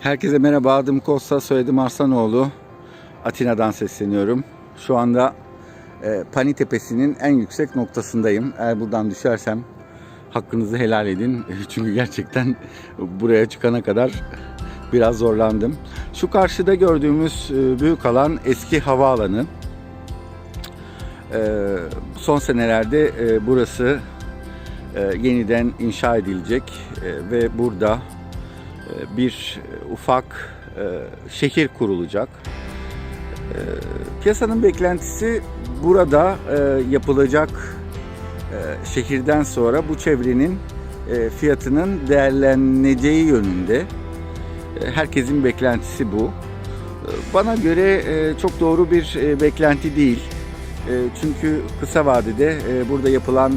Herkese merhaba. Adım Kosta, soyadım Arslanoğlu. Atina'dan sesleniyorum. Şu anda e, Pani Tepesi'nin en yüksek noktasındayım. Eğer buradan düşersem hakkınızı helal edin. Çünkü gerçekten buraya çıkana kadar biraz zorlandım. Şu karşıda gördüğümüz e, büyük alan eski havaalanı. E, son senelerde e, burası yeniden inşa edilecek ve burada bir e, ufak e, şehir kurulacak. E, Piyasanın beklentisi burada e, yapılacak e, şehirden sonra bu çevrenin fiyatının değerleneceği yönünde. Herkesin beklentisi bu. Bana göre çok doğru bir beklenti değil. Çünkü kısa vadede burada yapılan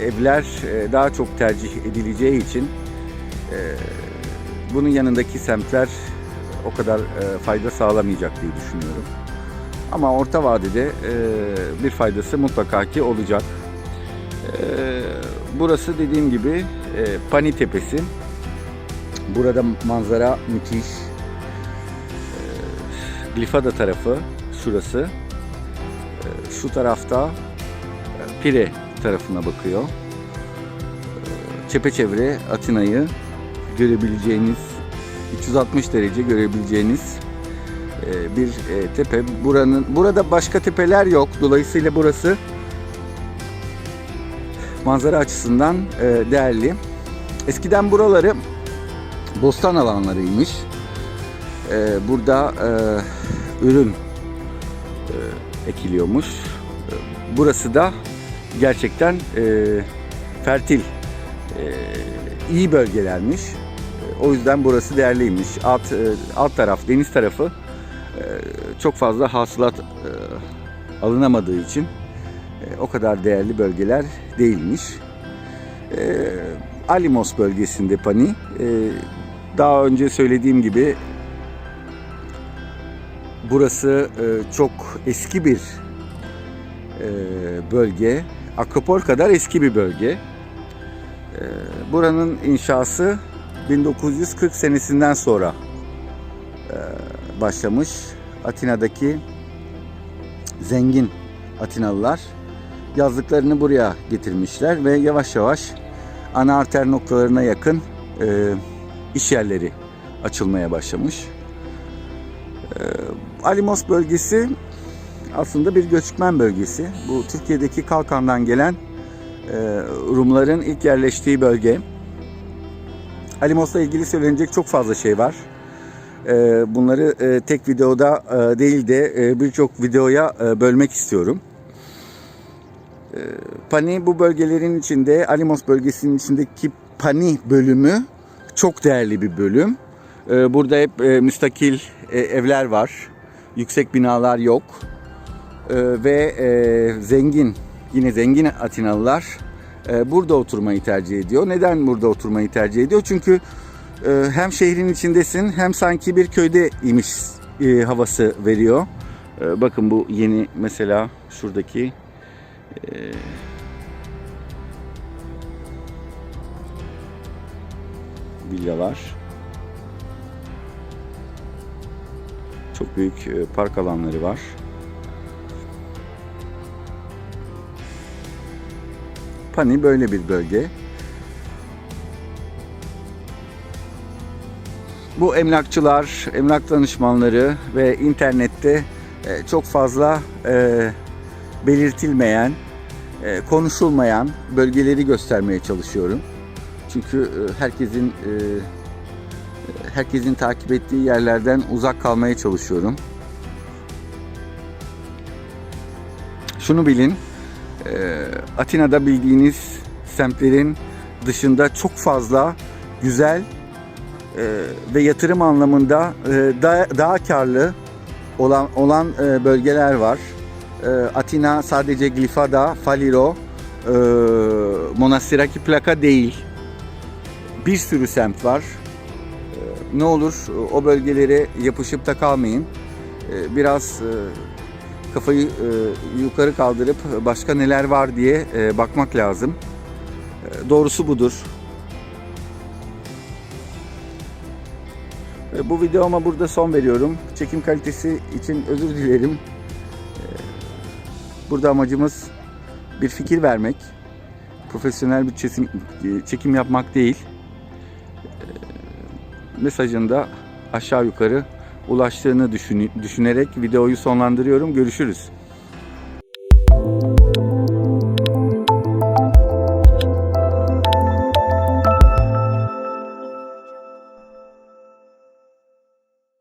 evler daha çok tercih edileceği için bunun yanındaki semtler o kadar e, fayda sağlamayacak diye düşünüyorum. Ama orta vadede e, bir faydası mutlaka ki olacak. E, burası dediğim gibi e, Pani Tepesi. Burada manzara müthiş. E, Glifada tarafı şurası. E, şu tarafta e, Pire tarafına bakıyor. E, Çepeçevre Atina'yı görebileceğiniz 360 derece görebileceğiniz e, bir e, tepe. Buranın burada başka tepeler yok. Dolayısıyla burası manzara açısından e, değerli. Eskiden buraları bostan alanlarıymış. Burada ürün ekiliyormuş. Burası da gerçekten fertil, iyi bölgelermiş. O yüzden burası değerliymiş. Alt e, alt taraf, deniz tarafı e, çok fazla hasılat e, alınamadığı için o kadar değerli bölgeler değilmiş. Alimos bölgesinde Pani. Daha önce söylediğim gibi burası çok eski bir bölge. Akropol kadar eski bir bölge. Buranın inşası 1940 senesinden sonra e, başlamış. Atina'daki zengin Atinalılar yazlıklarını buraya getirmişler ve yavaş yavaş ana arter noktalarına yakın e, iş yerleri açılmaya başlamış. E, Alimos bölgesi aslında bir göçmen bölgesi. Bu Türkiye'deki Kalkan'dan gelen e, Rumların ilk yerleştiği bölge. Alimos'la ilgili söylenecek çok fazla şey var. E, bunları e, tek videoda e, değil de e, birçok videoya bölmek istiyorum. E, Pani bu bölgelerin içinde, Alimos bölgesinin içindeki Pani bölümü çok değerli bir bölüm. E, Burada hep müstakil evler var. Yüksek binalar yok. Ve zengin, yine zengin Atinalılar burada oturmayı tercih ediyor. Neden burada oturmayı tercih ediyor? Çünkü e, hem şehrin içindesin hem sanki bir köyde imiş e, havası veriyor. E, bakın bu yeni mesela şuradaki e, villalar. Çok büyük e, park alanları var. Pani böyle bir bölge. Bu emlakçılar, emlak danışmanları ve internette e, çok fazla e, belirtilmeyen, e, konuşulmayan bölgeleri göstermeye çalışıyorum. Çünkü herkesin herkesin takip ettiği yerlerden uzak kalmaya çalışıyorum. Şunu bilin, Atina'da bildiğiniz semtlerin dışında çok fazla güzel e, ve yatırım anlamında e, daha, karlı olan olan e, bölgeler var. Atina sadece Glifada, Faliro, e, Monastiraki plaka değil. Bir sürü semt var. Ne olur o bölgelere yapışıp da kalmayın. Biraz kafayı e, yukarı kaldırıp başka neler var diye e, bakmak lazım. E, doğrusu budur. Ve bu videoma burada son veriyorum. Çekim kalitesi için özür dilerim. Ee, Burada amacımız bir fikir vermek. Profesyonel bir çekim, çekim yapmak değil. Ee, Mesajında aşağı yukarı ulaştığını düşün- düşünerek videoyu sonlandırıyorum. Görüşürüz.